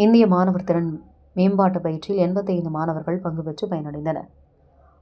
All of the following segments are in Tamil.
இந்திய மாணவர் திறன் மேம்பாட்டு பயிற்சியில் எண்பத்தைந்து மாணவர்கள் பங்கு பெற்று பயனடைந்தனர்.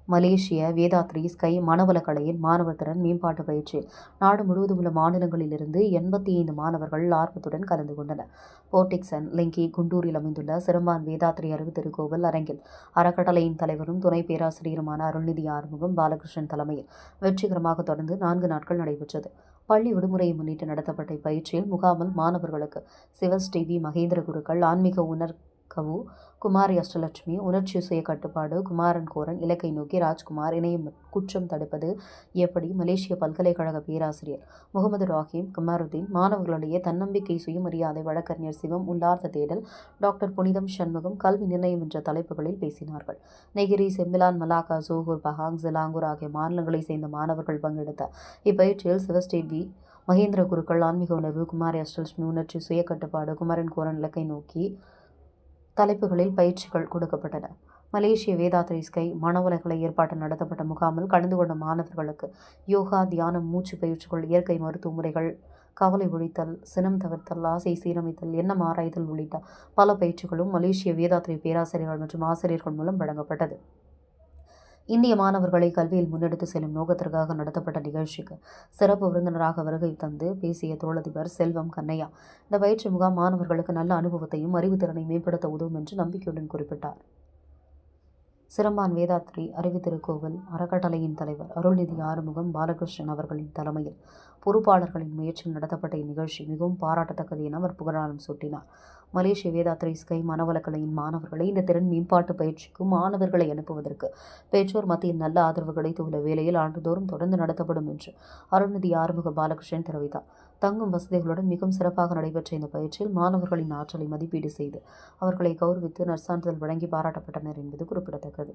மலேசிய வேதாத்ரி ஸ்கை மாணவலக்கலையின் மாணவர் திறன் மேம்பாட்டு பயிற்சி நாடு முழுவதும் உள்ள மாநிலங்களிலிருந்து எண்பத்தி ஐந்து மாணவர்கள் ஆர்வத்துடன் கலந்து கொண்டனர். போர்டிக்சன் லிங்கி குண்டூரில் அமைந்துள்ள சிறம்பான் வேதாத்ரி அருகு திருக்கோவில் அரங்கில் அறக்கட்டளையின் தலைவரும் துணை பேராசிரியருமான அருள்நிதி ஆறுமுகம் பாலகிருஷ்ணன் தலைமையில் வெற்றிகரமாக தொடர்ந்து நான்கு நாட்கள் நடைபெற்றது. பள்ளி விடுமுறையை முன்னிட்டு நடத்தப்பட்ட இப்பயிற்சியில் முகாமில் மாணவர்களுக்கு சிவஸ் டிவி மகேந்திர குருக்கள் ஆன்மீக உணர் கவு குமாரி அஷ்டலட்சுமி உணர்ச்சி சுய கட்டுப்பாடு குமாரன் கோரன் இலக்கை நோக்கி ராஜ்குமார் இணையம் குற்றம் தடுப்பது எப்படி? மலேசிய பல்கலைக்கழக பேராசிரியர் முகமது ராஹிம் குமாருதீன் மாணவர்களிடையே தன்னம்பிக்கை சுயமரியாதை வழக்கறிஞர் சிவம் உள்ளார்ந்த தேடல் டாக்டர் புனிதம் சண்முகம் கல்வி நிர்ணயம் என்ற தலைப்புகளில் பேசினார்கள். Negeri Sembilan Malacca Johor Pahang Selangor ஆகிய மாநிலங்களைச் சேர்ந்த மாணவர்கள் பங்கெடுத்த இப்பயிற்சியில் சிவஸ்டேவி மகேந்திர குருக்கள் ஆன்மீக உணர்வு குமாரி அஷ்டலட்சுமி உணர்ச்சி சுய கட்டுப்பாடு குமரன் கோரன் இலக்கை நோக்கி தலைப்புகளில் பயிற்சிகள் கொடுக்கப்பட்டன. மலேசிய வேதாத்ரி ஸ்கை மனவலைகளை ஏற்பாட்டில் நடத்தப்பட்ட முகாமில் கலந்து கொண்ட மாணவர்களுக்கு யோகா தியானம் மூச்சு பயிற்சிகள் இயற்கை மருத்துவ முறைகள் கவலை ஒழித்தல் சினம் தவிர்த்தல் ஆசை சீரமைத்தல் எண்ணம் ஆராய்தல் உள்ளிட்ட பல பயிற்சிகளும் மலேசிய வேதாத்ரி பேராசிரியர்கள் மற்றும் ஆசிரியர்கள் மூலம் வழங்கப்பட்டது. இந்திய மாணவர்களை கல்வியில் முன்னெடுத்து செல்லும் நோக்கத்திற்காக நடத்தப்பட்ட நிகழ்ச்சிக்கு சிறப்பு விருந்தினராக வருகை தந்து பேசிய தொழிலதிபர் செல்வம் கண்ணையா இந்த பயிற்சி முகாம் மாணவர்களுக்கு நல்ல அனுபவத்தையும் அறிவுத்திறனை மேம்படுத்த உதவும் என்று நம்பிக்கையுடன் குறிப்பிட்டார். சிறம்பான் வேதாத்ரி அறிவுத்திருக்கோவில் அறக்கட்டளையின் தலைவர் அருள்நிதி ஆறுமுகம் பாலகிருஷ்ணன் அவர்களின் தலைமையில் பொறுப்பாளர்களின் முயற்சியில் நடத்தப்பட்ட இந்நிகழ்ச்சி மிகவும் பாராட்டத்தக்கது என அவர் புகழாரம் சூட்டினார். மலேசிய வேதாத்ரி ஸ்கை மனவளக்கலையின் மாணவர்களை இந்த திறன் மேம்பாட்டு பயிற்சிக்கு மாணவர்களை அனுப்புவதற்கு பெற்றோர் மத்தியில் நல்ல ஆதரவு கிடைத்துள்ள வேளையில் ஆண்டுதோறும் தொடர்ந்து நடத்தப்படும் என்று அருள்நிதி ஆறுமுக பாலகிருஷ்ணன் தெரிவித்தார். தங்கும் வசதிகளுடன் மிகவும் சிறப்பாக நடைபெற்ற இந்த பயிற்சியில் மாணவர்களின் ஆற்றலை மதிப்பீடு செய்து அவர்களை கௌரவித்து நற்சான்றிதழ் வழங்கி பாராட்டப்பட்டனர் என்பது குறிப்பிடத்தக்கது.